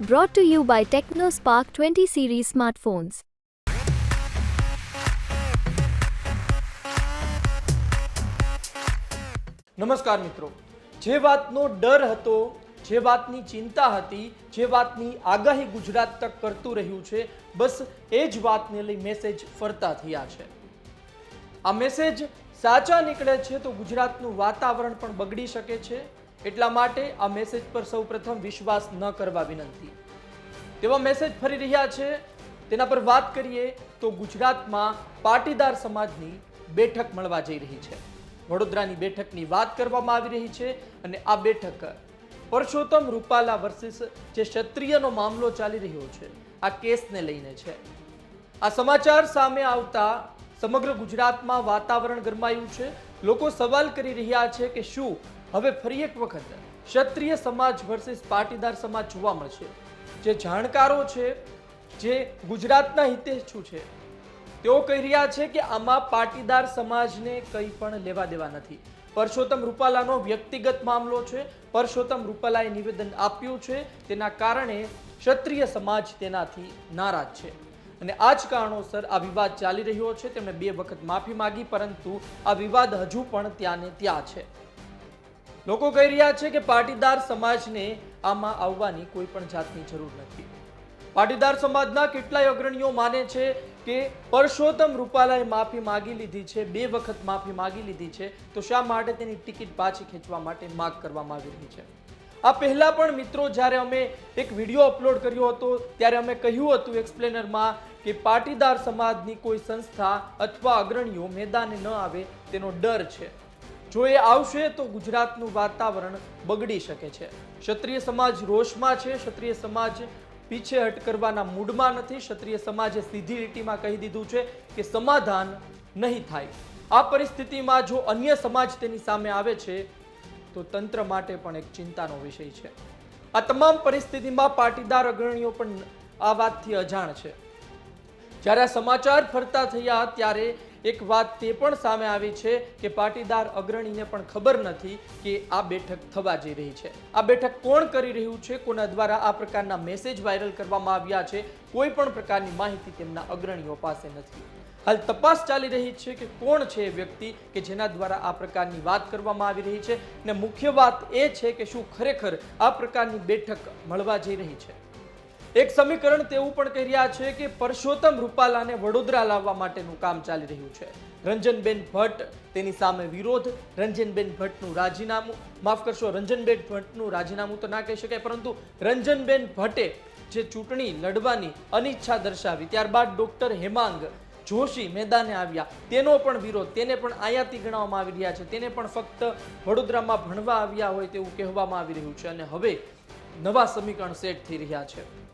Brought to you by TechnoSpark 20 series smartphones. નમસ્કાર મિત્રો. જે વાતનો ડર હતો, જે વાતની ચિંતા હતી, જે વાતની આગાહી ગુજરાત તક કરતું રહ્યું છે, બસ એ જ વાતને લઈ મેસેજ ફરતા થયા છે. આ મેસેજ સાચા નીકળે છે તો ગુજરાતનું વાતાવરણ પણ બગડી શકે છે. એટલા માટે આ મેસેજ પર સૌપ્રથમ વિશ્વાસ ન કરવા વિનંતી. તેવા મેસેજ ફરી રહ્યા છે. તેના પર વાત કરીએ તો ગુજરાતમાં પાટીદાર સમાજની બેઠક મળવા જઈ રહી છે. વડોદરાની બેઠકની વાત કરવામાં આવી રહી છે અને આ બેઠક પરસોત્તમ રૂપાલા વર્સિસ જે ક્ષત્રિયનો મામલો ચાલી રહ્યો છે, આ કેસને લઈને છે. આ સમાચાર સામે આવતા સમગ્ર ગુજરાતમાં વાતાવરણ ગરમાયું છે. લોકો સવાલ કરી રહ્યા છે કે શું હવે ફરી એક વખત ક્ષત્રિય સમાજ વર્સિસ પાટીદાર સમાજ જોવા મળશે. જે જાણકારો છે, જે ગુજરાતના હિતેચ્છુ છે, તેઓ કહી રહ્યા છે કે આમાં પાટીદાર સમાજને કંઈ પણ લેવા દેવા નથી. પરસોત્તમ રૂપાલાનો વ્યક્તિગત મામલો છે, પરસોત્તમ રૂપાલાએ નિવેદન આપ્યું છે, તેના કારણે ક્ષત્રિય સમાજ તેનાથી નારાજ છે. અને આ જ કારણોસર આ વિવાદ ચાલી રહ્યો છે, તેમણે બે વખત માફી માંગી, પરંતુ આ વિવાદ હજુ પણ ત્યાં ને ત્યાં છે. લોકો કહી રહ્યા છે કે પાટીદાર સમાજને આમાં આવવાની કોઈ પણ જાતની જરૂર નથી. પાટીદાર સમાજના કેટલાય અગ્રણીઓ માને છે કે પરસોત્તમ રૂપાલાએ માફી માગી લીધી છે, બે વખત માફી માગી લીધી છે, તો શા માટે તેની ટિકિટ પાછી ખેંચવા માટે માગ કરવામાં આવી રહી છે? આ પહેલાં પણ મિત્રો જ્યારે અમે એક વીડિયો અપલોડ કર્યો હતો, ત્યારે અમે કહ્યું હતું એક્સપ્લેનરમાં કે પાટીદાર સમાજની કોઈ સંસ્થા અથવા અગ્રણીઓ મેદાને ન આવે, તેનો ડર છે. જો એ આવશે તો ગુજરાતનું વાતાવરણ બગડી શકે છે. ક્ષત્રિય સમાજ રોષમાં છે, ક્ષત્રિય સમાજ પીછેહટ કરવાના મૂડમાં નથી. ક્ષત્રિય સમાજે સીધી લીટીમાં કહી દીધું છે કે સમાધાન નહીં થાય. આ પરિસ્થિતિમાં જો અન્ય સમાજ તેની સામે આવે છે, તો તંત્ર માટે પણ એક ચિંતાનો વિષય છે. આ તમામ પરિસ્થિતિમાં પાટીદાર અગ્રણીઓ પણ આ વાતથી અજાણ છે. જ્યારે સમાચાર ફરતા થયા ત્યારે એક વાત તે પણ સામે આવી છે કે પાટીદાર અગ્રણીને પણ ખબર નથી કે આ બેઠક થવા જઈ રહી છે. આ બેઠક કોણ કરી રહ્યું છે? કોના દ્વારા આ પ્રકારના મેસેજ વાયરલ કરવામાં આવ્યા છે? કોઈ પણ પ્રકારની માહિતી તેમના અગ્રણીઓ પાસે નથી. હાલ તપાસ ચાલી રહી છે કે કોણ છે એ વ્યક્તિ કે જેના દ્વારા આ પ્રકારની વાત કરવામાં આવી રહી છે? ને મુખ્ય વાત એ છે કે શું ખરેખર આ પ્રકારની બેઠક મળવા જઈ રહી છે? એક સમીકરણ તેવું પણ કહી રહ્યા છે કે પરસોત્તમ રૂપાલાને વડોદરા લાવવા માટેનું કામ ચાલી રહ્યું છે. રંજનબેન ભટ્ટ તેની સામે વિરોધ, રંજનબેન ભટ્ટનું રાજીનામું. માફ કરશો, રંજનબેન ભટ્ટનું રાજીનામું તો ના કહી શકાય, પરંતુ રંજનબેન ભટ્ટે જે ચૂંટણી લડવાની અનિચ્છા દર્શાવી, ત્યારબાદ ડોક્ટર હેમાંગ જોશી મેદાને આવ્યા. તેનો પણ વિરોધ, તેને પણ આયાતી ગણવામાં આવી રહ્યા છે. તેને પણ ફક્ત વડોદરામાં ભણવા આવ્યા હોય તેવું કહેવામાં આવી રહ્યું છે. અને હવે નવા સમીકરણ સેટ થઈ રહ્યા છે.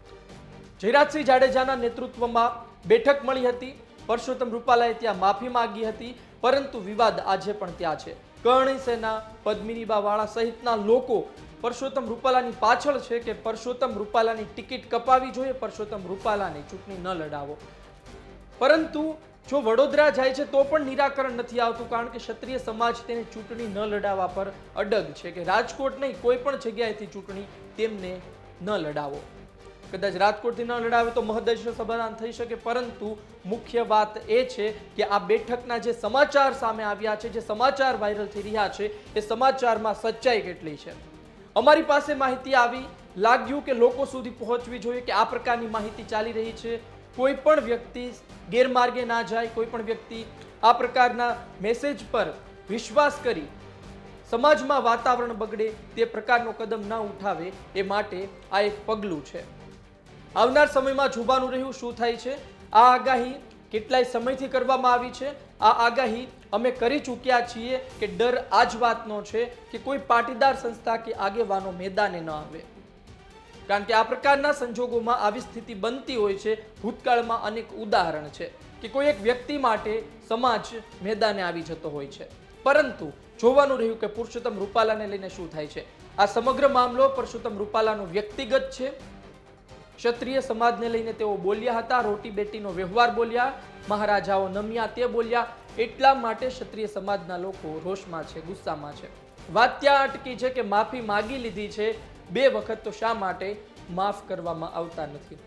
જયરાજસિંહ જાડેજાના નેતૃત્વમાં બેઠક મળી હતી. પરસોત્તમ રૂપાલાએ ત્યાં માફી માંગી હતી, પરંતુ વિવાદ આજે પણ ત્યાં છે. કરણી સેના, પદ્મિનીબા વાળા સહિતના લોકો પરસોત્તમ રૂપાલાની પાછળ છે કે પરસોત્તમ રૂપાલાની ટિકિટ કપાવી જોઈએ, પરસોત્તમ રૂપાલાની ચૂંટણી ન લડાવો. પરંતુ જો વડોદરા જાય છે તો પણ નિરાકરણ નથી આવતું, કારણ કે ક્ષત્રિય સમાજ તેને ચૂંટણી ન લડાવવા પર અડગ છે કે રાજકોટ નહીં, કોઈ પણ જગ્યાએથી ચૂંટણી તેમને ન લડાવો. કદાચ રાજકોટથી ન લડાવે તો મહદશ સમાધાન થઈ શકે. પરંતુ મુખ્ય વાત એ છે કે આ બેઠકના જે સમાચાર સામે આવ્યા છે, જે સમાચાર વાયરલ થઈ રહ્યા છે, એ સમાચારમાં સચ્ચાઈ કેટલી છે? અમારી પાસે માહિતી આવી લાગ્યું કે લોકો સુધી પહોંચવી જોઈએ કે આ પ્રકારની માહિતી ચાલી રહી છે. કોઈ પણ વ્યક્તિ ગેરમાર્ગે ના જાય, કોઈ પણ વ્યક્તિ આ પ્રકારના મેસેજ પર વિશ્વાસ કરી સમાજમાં વાતાવરણ બગડે તે પ્રકારનો કદમ ના ઉઠાવે એ માટે આ એક પગલું છે. આવનાર સમયમાં જોવાનું રહ્યું શું થાય છે? આ આગાહી કેટલાય સમયથી કરવામાં આવી છે? આ આગાહી અમે કરી ચૂક્યા છીએ કે ડર આ જ વાતનો છે કે કોઈ પાટીદાર સંસ્થા કે આગેવાનો મેદાને ન આવે. કારણ કે આ પ્રકારના સંજોગોમાં આવી સ્થિતિ બનતી હોય છે, ભૂતકાળમાં અનેક ઉદાહરણ છે કે કોઈ એક વ્યક્તિ માટે સમાજ મેદાને આવી જતો હોય છે. પરંતુ જોવાનું રહ્યું કે પુરુષોત્તમ રૂપાલાને લઈને શું થાય છે? આ સમગ્ર મામલો પુરુષોત્તમ રૂપાલાનો વ્યક્તિગત છે ક્ષત્રિય સમાજને લઈને તેઓ બોલ્યા હતા, રોટી બેટીનો વ્યવહાર બોલ્યા, મહારાજાઓ નમ્યા તે બોલ્યા. એટલા માટે ક્ષત્રિય સમાજના લોકો રોષમાં છે, ગુસ્સામાં છે. વાત ત્યાં અટકી છે કે માફી માગી લીધી છે, બે વખત તો શા માટે માફ કરવામાં આવતા નથી?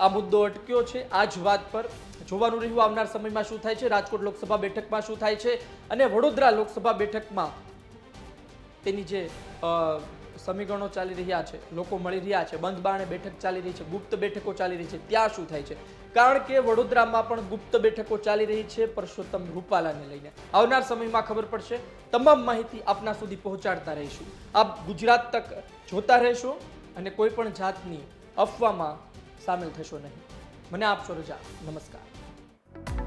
આ મુદ્દો અટક્યો છે આ જ વાત પર જોવાનું રહ્યું. આવનાર સમયમાં શું થાય છે? રાજકોટ લોકસભા બેઠકમાં શું થાય છે? અને વડોદરા લોકસભા બેઠકમાં તેની જે સમીકરણો ચાલી રહ્યા છે, લોકો મળી રહ્યા છે બંધ બારણે બેઠક ચાલી રહી છે, ગુપ્ત બેઠકો ચાલી રહી છે, ત્યાં શું થાય છે? કારણ કે વડોદરામાં પણ ગુપ્ત બેઠકો ચાલી રહી છે પરસોત્તમ રૂપાલાને લઈને. આવનાર સમયમાં ખબર પડશે, તમામ માહિતી આપના સુધી પહોંચાડતા રહીશું. આપ ગુજરાત તક જોતા રહેશો અને કોઈ પણ જાતની અફવામાં સામેલ થશો નહીં. મને આપશો રજા, નમસ્કાર.